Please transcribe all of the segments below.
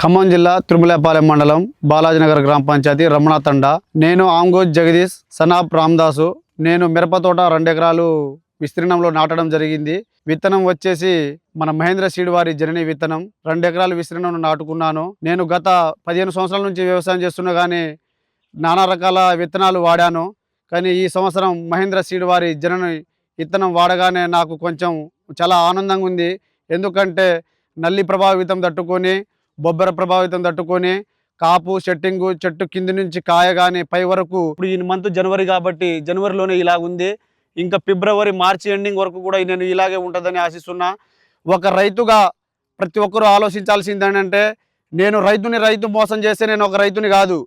ఖమ్మం జిల్లా తిరుమలపాలెం మండలం బాలాజీనగర్ గ్రామ పంచాయతీ రమణ తండా. నేను ఆంగోజ్ జగదీష్ సనాబ్ రామ్దాసు. నేను మిరపతోట రెండు ఎకరాలు విస్తీర్ణంలో నాటడం జరిగింది. విత్తనం వచ్చేసి మన మహేంద్ర సీడ్ వారి జనని విత్తనం. రెండు ఎకరాల విస్తీర్ణం నాటుకున్నాను. నేను గత పదిహేను సంవత్సరాల నుంచి వ్యవసాయం చేస్తున్నా కానీ నానా రకాల విత్తనాలు వాడాను. కానీ ఈ సంవత్సరం మహేంద్ర సీడ్ వారి జనని విత్తనం వాడగానే నాకు కొంచెం చాలా ఆనందంగా ఉంది. ఎందుకంటే నల్లి ప్రభావితం తట్టుకొని బొబ్బర ప్రభావితం తట్టుకొని కాపు సెట్టింగు చెట్టు కింది నుంచి కాయగానే పై వరకు ఇప్పుడు ఈ మంత్ జనవరి కాబట్టి జనవరిలోనే ఇలా ఉంది. ఇంకా ఫిబ్రవరి మార్చి ఎండింగ్ వరకు కూడా నేను ఇలాగే ఉంటుందని ఆశిస్తున్నా. ఒక రైతుగా ప్రతి ఒక్కరూ ఆలోచించాల్సింది ఏంటంటే నేను రైతుని రైతు మోసం చేస్తే నేను ఒక రైతుని కాదు.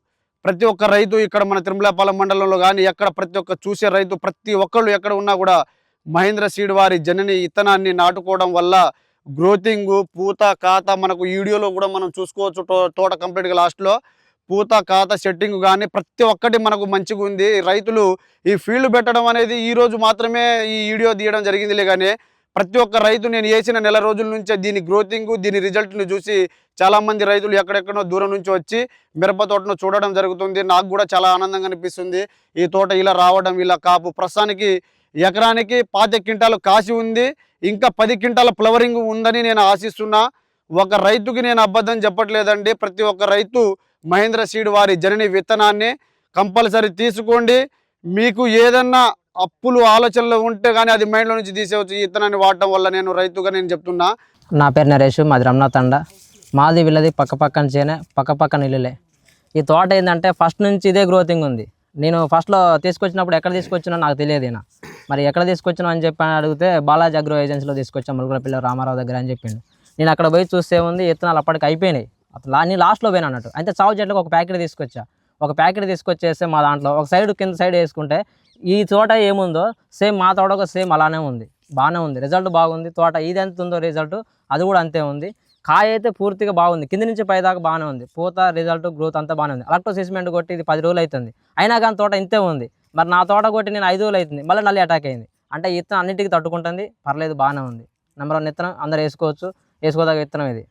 ప్రతి ఒక్క రైతు ఇక్కడ మన తిరుమలపాలెం మండలంలో కానీ ఎక్కడ ప్రతి ఒక్క చూసే రైతు ప్రతి ఒక్కళ్ళు ఎక్కడ ఉన్నా కూడా మహేంద్ర సీడ్ వారి జనని ఇత్తనాన్ని నాటుకోవడం వల్ల గ్రోతింగ్ పూత కాత మనకు వీడియోలో కూడా మనం చూసుకోవచ్చు తోట కంప్లీట్గా లాస్ట్లో పూత కాత సెట్టింగ్ కానీ ప్రతి ఒక్కటి మనకు మంచిగా ఉంది. రైతులు ఈ ఫీల్డ్ పెట్టడం అనేది ఈ రోజు మాత్రమే ఈ వీడియో తీయడం జరిగిందిలే కానీ ప్రతి ఒక్క రైతు నేను వేసిన నెల రోజుల నుంచే దీని గ్రోతింగ్ దీని రిజల్ట్ను చూసి చాలామంది రైతులు ఎక్కడెక్కడో దూరం నుంచి వచ్చి మిరప తోటను చూడడం జరుగుతుంది. నాకు కూడా చాలా ఆనందంగా అనిపిస్తుంది. ఈ తోట ఇలా రావడం ఇలా కాపు ప్రస్తుతానికి ఎకరానికి పాతి క్వింటాలు కాసి ఉంది. ఇంకా పది క్వింటాల ఫ్లవరింగ్ ఉందని నేను ఆశిస్తున్నా. ఒక రైతుకి నేను అబద్ధం చెప్పట్లేదండి. ప్రతి ఒక్క రైతు మహేంద్ర సీడ్ వారి జనని విత్తనాన్ని కంపల్సరీ తీసుకోండి. మీకు ఏదన్నా అప్పులు ఆలోచనలు ఉంటే కానీ అది మైండ్లో నుంచి తీసేవచ్చు ఈ విత్తనాన్ని వాడటం వల్ల నేను రైతుగా నేను చెప్తున్నా. నా పేరు నరేష్ మాది రమణ తండ. మాది వీళ్ళది పక్క పక్కన చేనే పక్క పక్కన ఇల్లులే. ఈ తోట ఏంటంటే ఫస్ట్ నుంచి ఇదే గ్రోతింగ్ ఉంది. నేను ఫస్ట్లో తీసుకొచ్చినప్పుడు ఎక్కడ తీసుకొచ్చినా నాకు తెలియదు మరి ఎక్కడ తీసుకొచ్చినా అని చెప్పి అని అడిగితే బాలాజీ అగ్రో ఏజెన్సీలో తీసుకొచ్చాం ములుగుల పిల్ల రామారావు దగ్గర అని చెప్పిండు. నేను అక్కడ పోయి చూస్తే ఉంది విత్తనాలు అప్పటికి అయిపోయినాయి. అట్లా నేను లాస్ట్లో పోయినా అన్నట్టు. అయితే చావు చెట్లకు ఒక ప్యాకెట్ తీసుకొచ్చా. ఒక ప్యాకెట్ తీసుకొచ్చేస్తే మా దాంట్లో ఒక సైడ్ కింద సైడ్ వేసుకుంటే ఈ తోట ఏముందో సేమ్ మా తోట కూడా సేమ్ అలానే ఉంది. బాగానే ఉంది. రిజల్ట్ బాగుంది. తోట ఇది ఎంత ఉందో రిజల్ట్ అది కూడా అంతే ఉంది. కాయ అయితే పూర్తిగా బాగుంది. కింద నుంచి పై దాకా బాగానే ఉంది. పూత రిజల్ట్ గ్రోత్ అంతా బాగానే ఉంది. ఎలక్ట్రో సిస్మెంట్ కొట్టి ఇది పది రోజులు అవుతుంది. అయినా కానీ తోట ఇంతే ఉంది. మరి నా తోట కొట్టి నేను ఐదు రోజులు అవుతుంది. మళ్ళీ నల్లి అటాక్ అయింది. అంటే ఈ విత్తనం అన్నిటికీ తట్టుకుంటుంది. పర్లేదు బాగానే ఉంది. నెంబర్ వన్ విత్తనం అందరు వేసుకోవచ్చు. వేసుకోదగ్గ విత్తనం ఇది.